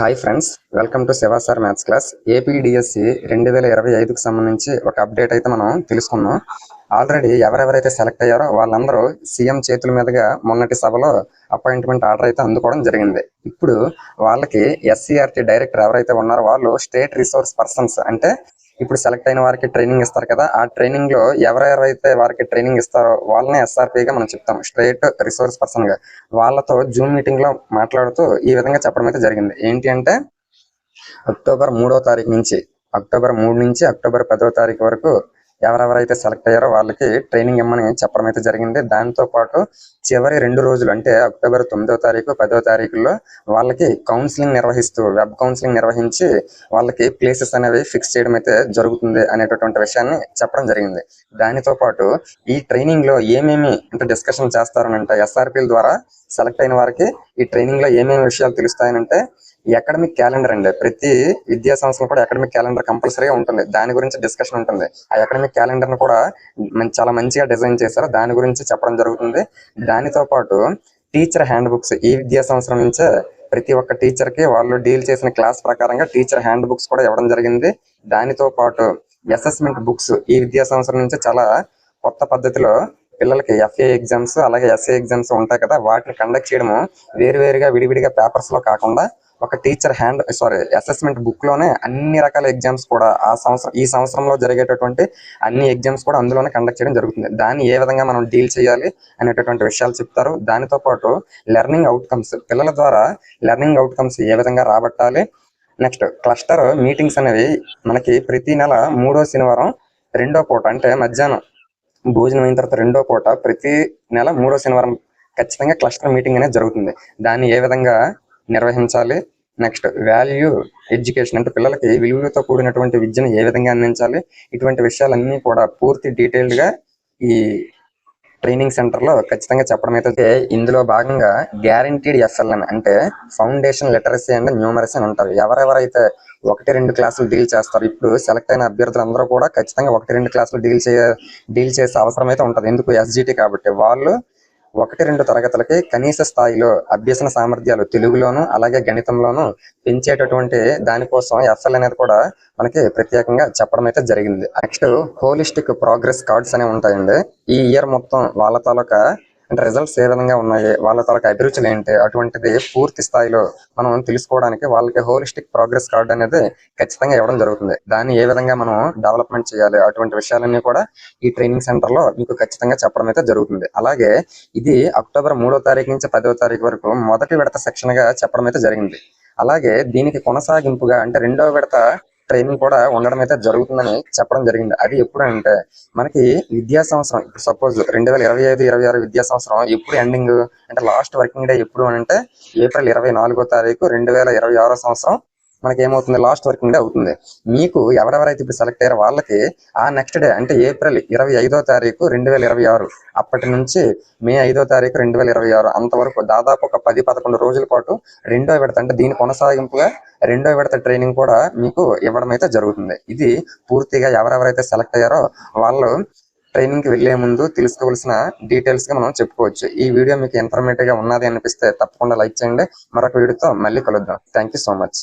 Hi friends welcome to Shiva sir maths class. APDSC రెండు వేల ఇరవై ఐదుకు సంబంధించి ఒక అప్డేట్ అయితే మనం తెలుసుకున్నాం ఆల్రెడీ ఎవరెవరైతే సెలెక్ట్ అయ్యారో వాళ్ళందరూ సీఎం చేతుల మీదుగా మొన్నటి సభలో అపాయింట్మెంట్ ఆర్డర్ అయితే అందుకోవడం జరిగింది. ఇప్పుడు వాళ్ళకి ఎస్సీఆర్టీ డైరెక్టర్ ఎవరైతే ఉన్నారో వాళ్ళు స్టేట్ రిసోర్స్ పర్సన్స్ అంటే ఇప్పుడు సెలెక్ట్ అయిన వారికి ట్రైనింగ్ ఇస్తారు కదా ఆ ట్రైనింగ్లో ఎవరెవరైతే వారికి ట్రైనింగ్ ఇస్తారో వాళ్ళనే ఎస్ఆర్పిగా మనం చెప్తాం. స్ట్రైట్ రిసోర్స్ పర్సన్గా. వాళ్ళతో జూమ్ మీటింగ్లో మాట్లాడుతూ ఈ విధంగా చెప్పడం అయితే జరిగింది. ఏంటి అంటే అక్టోబర్ మూడో తారీఖు నుంచి అక్టోబర్ మూడు నుంచి అక్టోబర్ పదో తారీఖు వరకు ఎవరెవరైతే సెలెక్ట్ అయ్యారో వాళ్ళకి ట్రైనింగ్ ఇమ్మని చెప్పడం అయితే జరిగింది. దాంతో పాటు చివరి రెండు రోజులు అంటే అక్టోబర్ తొమ్మిదో తారీఖు పదో తారీఖులో వాళ్ళకి కౌన్సిలింగ్ నిర్వహిస్తూ వెబ్ కౌన్సిలింగ్ నిర్వహించి వాళ్ళకి ప్లేసెస్ అనేవి ఫిక్స్ చేయడం అయితే జరుగుతుంది అనేటటువంటి విషయాన్ని చెప్పడం జరిగింది. దానితో పాటు ఈ ట్రైనింగ్లో ఏమేమి అంటే డిస్కషన్ చేస్తారనంటే ఎస్ఆర్పిల ద్వారా సెలెక్ట్ అయిన వారికి ఈ ట్రైనింగ్లో ఏమేమి విషయాలు తెలుస్తాయనంటే అకాడమిక్ క్యాలెండర్ అండి. ప్రతి విద్యా సంవత్సరం కూడా అకాడమిక్ క్యాలెండర్ కంపల్సరీగా ఉంటుంది. దాని గురించి డిస్కషన్ ఉంటుంది. ఆ అకాడమిక్ క్యాలెండర్ను కూడా చాలా మంచిగా డిజైన్ చేశారు. దాని గురించి చెప్పడం జరుగుతుంది. దానితో పాటు టీచర్ హ్యాండ్ బుక్స్ ఈ విద్యా సంవత్సరం నుంచే ప్రతి ఒక్క టీచర్కి వాళ్ళు డీల్ చేసిన క్లాస్ ప్రకారంగా టీచర్ హ్యాండ్ బుక్స్ కూడా ఇవ్వడం జరిగింది. దానితో పాటు అసెస్మెంట్ బుక్స్ ఈ విద్యా సంవత్సరం నుంచి చాలా కొత్త పద్ధతిలో పిల్లలకి ఎఫ్ఏ ఎగ్జామ్స్ అలాగే ఎస్ఏ ఎగ్జామ్స్ ఉంటాయి కదా వాటిని కండక్ట్ చేయడము వేరువేరుగా విడివిడిగా పేపర్స్లో కాకుండా ఒక టీచర్ హ్యాండ్ సారీ అసెస్మెంట్ బుక్లోనే అన్ని రకాల ఎగ్జామ్స్ కూడా ఆ సంవత్సరం ఈ సంవత్సరంలో జరిగేటటువంటి అన్ని ఎగ్జామ్స్ కూడా అందులోనే కండక్ట్ చేయడం జరుగుతుంది. దాన్ని ఏ విధంగా మనం డీల్ చేయాలి అనేటటువంటి విషయాలు చెప్తారు. దానితో పాటు లెర్నింగ్ అవుట్కమ్స్ పిల్లల ద్వారా లెర్నింగ్ అవుట్కమ్స్ ఏ విధంగా రాబట్టాలి. నెక్స్ట్ క్లస్టర్ మీటింగ్స్ అనేవి మనకి ప్రతి నెల మూడో శనివారం రెండో పూట అంటే మధ్యాహ్నం భోజనం అయిన తర్వాత రెండో పూట ప్రతి నెల మూడో శనివారం ఖచ్చితంగా క్లస్టర్ మీటింగ్ అనేది జరుగుతుంది. దాన్ని ఏ విధంగా నిర్వహించాలి? నెక్స్ట్ వాల్యూ ఎడ్యుకేషన్ అంటే పిల్లలకి విలువలతో కూడినటువంటి విద్యను ఏ విధంగా అందించాలి? ఇటువంటి విషయాలన్నీ కూడా పూర్తి డీటెయిల్డ్గా ఈ ట్రైనింగ్ సెంటర్లో ఖచ్చితంగా చెప్పడం అయితే ఇందులో భాగంగా గ్యారంటీడ్ ఎస్ఎల్ఎన్ అంటే ఫౌండేషన్ లిటరసీ అండ్ న్యూమరసీ అని అంటారు ఎవరెవరైతే ఒకటి రెండు క్లాసులు డీల్ చేస్తారు ఇప్పుడు సెలెక్ట్ అయిన అభ్యర్థులందరూ కూడా ఖచ్చితంగా ఒకటి రెండు క్లాసులు డీల్ చే డీల్ చేసే అవసరం అయితే ఉంటుంది. ఎందుకు? ఎస్జిటి కాబట్టి వాళ్ళు ఒకటి రెండు తరగతులకి కనీస స్థాయిలో అభ్యసన సామర్థ్యాలు తెలుగులోను అలాగే గణితంలోను పెంచేటటువంటి దానికోసం ఎఫ్ఎల్ అనేది కూడా మనకి ప్రత్యేకంగా చెప్పడం అయితే జరిగింది. నెక్స్ట్ హోలిస్టిక్ ప్రోగ్రెస్ కార్డ్స్ అనేవి ఉంటాయండి. ఈ ఇయర్ మొత్తం వాళ్ళ తాలూకా అంటే రిజల్ట్స్ ఏ విధంగా ఉన్నాయి వాళ్ళ తాలూకా అభిరుచులు ఏంటి అటువంటిది పూర్తి స్థాయిలో మనం తెలుసుకోవడానికి వాళ్ళకి హోలిస్టిక్ ప్రోగ్రెస్ కార్డ్ అనేది ఖచ్చితంగా ఇవ్వడం జరుగుతుంది. దాన్ని ఏ విధంగా మనం డెవలప్మెంట్ చేయాలి అటువంటి విషయాలన్నీ కూడా ఈ ట్రైనింగ్ సెంటర్లో మీకు ఖచ్చితంగా చెప్పడం అయితే జరుగుతుంది. అలాగే ఇది అక్టోబర్ మూడో తారీఖు నుంచి పదో తారీఖు వరకు మొదటి విడత సెక్షన్గా చెప్పడం అయితే జరిగింది. అలాగే దీనికి కొనసాగింపుగా అంటే రెండో విడత ట్రైనింగ్ కూడా ఉండడం అయితే జరుగుతుందని చెప్పడం జరిగింది. అది ఎప్పుడు అంటే మనకి విద్యా సంవత్సరం ఇప్పుడు సపోజ్ రెండు వేల ఇరవై ఐదు ఇరవై ఆరు విద్యా సంవత్సరం ఎప్పుడు ఎండింగ్ అంటే లాస్ట్ వర్కింగ్ డే ఎప్పుడు అని అంటే ఏప్రిల్ ఇరవై నాలుగో తారీఖు రెండు వేల ఇరవై ఆరో సంవత్సరం మనకి ఏమవుతుంది లాస్ట్ వర్క్ నుండి అవుతుంది. మీకు ఎవరెవరైతే ఇప్పుడు సెలెక్ట్ అయ్యారో వాళ్ళకి ఆ నెక్స్ట్ డే అంటే ఏప్రిల్ ఇరవై ఐదో తారీఖు రెండు వేల ఇరవై ఆరు అప్పటి నుంచి మే ఐదో తారీఖు రెండు వేల ఇరవై ఆరు అంతవరకు దాదాపు ఒక పది పదకొండు రోజుల పాటు రెండో విడత అంటే దీని కొనసాగింపుగా రెండో విడత ట్రైనింగ్ కూడా మీకు ఇవ్వడం అయితే జరుగుతుంది. ఇది పూర్తిగా ఎవరెవరైతే సెలెక్ట్ అయ్యారో వాళ్ళు ట్రైనింగ్కి వెళ్ళే ముందు తెలుసుకోవాల్సిన డీటెయిల్స్గా మనం చెప్పుకోవచ్చు. ఈ వీడియో మీకు ఇన్ఫర్మేటివ్గా ఉన్నది అనిపిస్తే తప్పకుండా లైక్ చేయండి. మరొక వీడియోతో మళ్ళీ కలుద్దాం. Thank so much